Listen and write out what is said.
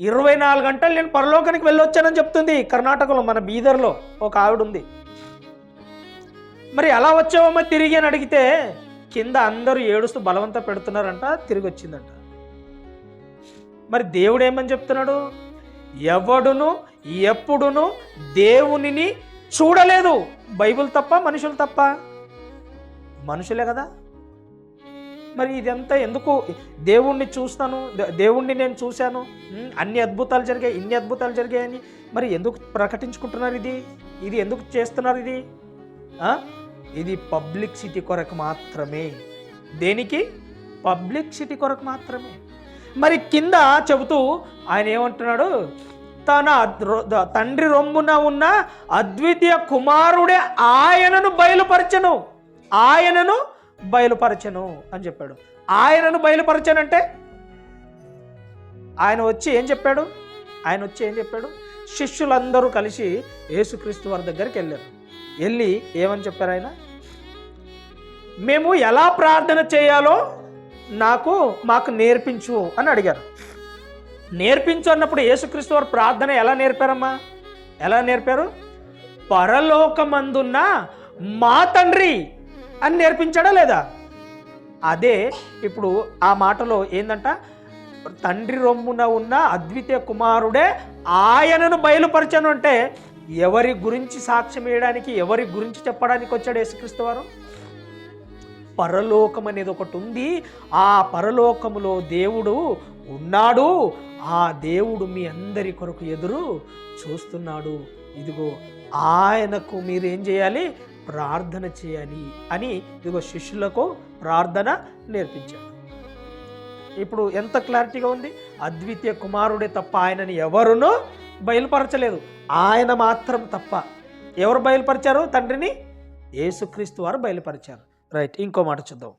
ఇరవై నాలుగు గంటలు నేను పరలోకానికి వెళ్ళొచ్చానని చెప్తుంది కర్ణాటకలో మన బీదర్లో ఒక ఆవిడ ఉంది మరి ఎలా వచ్చావమ్మా తిరిగి అని అడిగితే కింద అందరూ ఏడుస్తూ బలవంత పెడుతున్నారంట తిరిగి వచ్చిందంట. మరి దేవుడు ఏమని చెప్తున్నాడు? ఎవడును ఎప్పుడును దేవునిని చూడలేదు. బైబిల్ తప్ప మనుషులు తప్ప? మనుషులే కదా? మరి ఇదంతా ఎందుకు? దేవుణ్ణి చూస్తాను దే- దేవుణ్ణి నేను చూశాను. అన్ని అద్భుతాలు జరిగాయి ఇన్ని అద్భుతాలు జరిగాయని. మరి ఎందుకు ప్రకటించుకుంటున్నారు ఇది? ఇది ఎందుకు చేస్తున్నారు ఇది? ఇది పబ్లిక్ సిటీ కొరకు మాత్రమే. దేనికి? పబ్లిక్ సిటీ కొరకు మాత్రమే. మరి కింద చెబుతూ ఆయన ఏమంటున్నాడు? తన రొ- తండ్రి రొమ్మున ఉన్న అద్వితీయ కుమారుడే ఆయనను బయలుపరచను. ఆయనను బయలుపరచను అని చెప్పాడు. ఆయనను బయలుపరచనంటే ఆయన వచ్చి ఏం చెప్పాడు? ఆయన వచ్చి ఏం చెప్పాడు? శిష్యులందరూ కలిసి యేసుక్రీస్తు వారి దగ్గరికి వెళ్ళారు. వెళ్ళి ఏమని చెప్పారు ఆయన? మేము ఎలా ప్రార్థన చేయాలో నాకు మాకు నేర్పించు అని అడిగారు. నేర్పించు అన్నప్పుడు యేసుక్రీస్తు వారు ప్రార్థన ఎలా నేర్పారమ్మా? ఎలా నేర్పారు? పరలోకమందున్న మా తండ్రి అని నేర్పించాడా లేదా? అదే ఇప్పుడు ఆ మాటలో ఏందంట? తండ్రి రొమ్మున ఉన్న అద్వితీయ కుమారుడే ఆయనను బయలుపరచను అంటే ఎవరి గురించి సాక్ష్యం వేయడానికి ఎవరి గురించి చెప్పడానికి వచ్చాడు యేసుక్రీస్తు వారు? పరలోకం అనేది ఒకటి ఉంది. ఆ పరలోకములో దేవుడు ఉన్నాడు. ఆ దేవుడు మీ అందరి కొరకు ఎదురు చూస్తున్నాడు. ఇదిగో ఆయనకు మీరు ఏం చేయాలి? ప్రార్థన చేయాలి అని ఇదిగో శిష్యులకు ప్రార్థన నేర్పించాడు. ఇప్పుడు ఎంత క్లారిటీగా ఉంది? అద్వితీయ కుమారుడే తప్ప ఆయనని ఎవరునో బయలుపరచలేదు. ఆయన మాత్రం తప్ప. ఎవరు బయలుపరిచారు? తండ్రిని? యేసుక్రీస్తు వారు బయలుపరిచారు. రైట్ ఇంకో మాట చూద్దాం.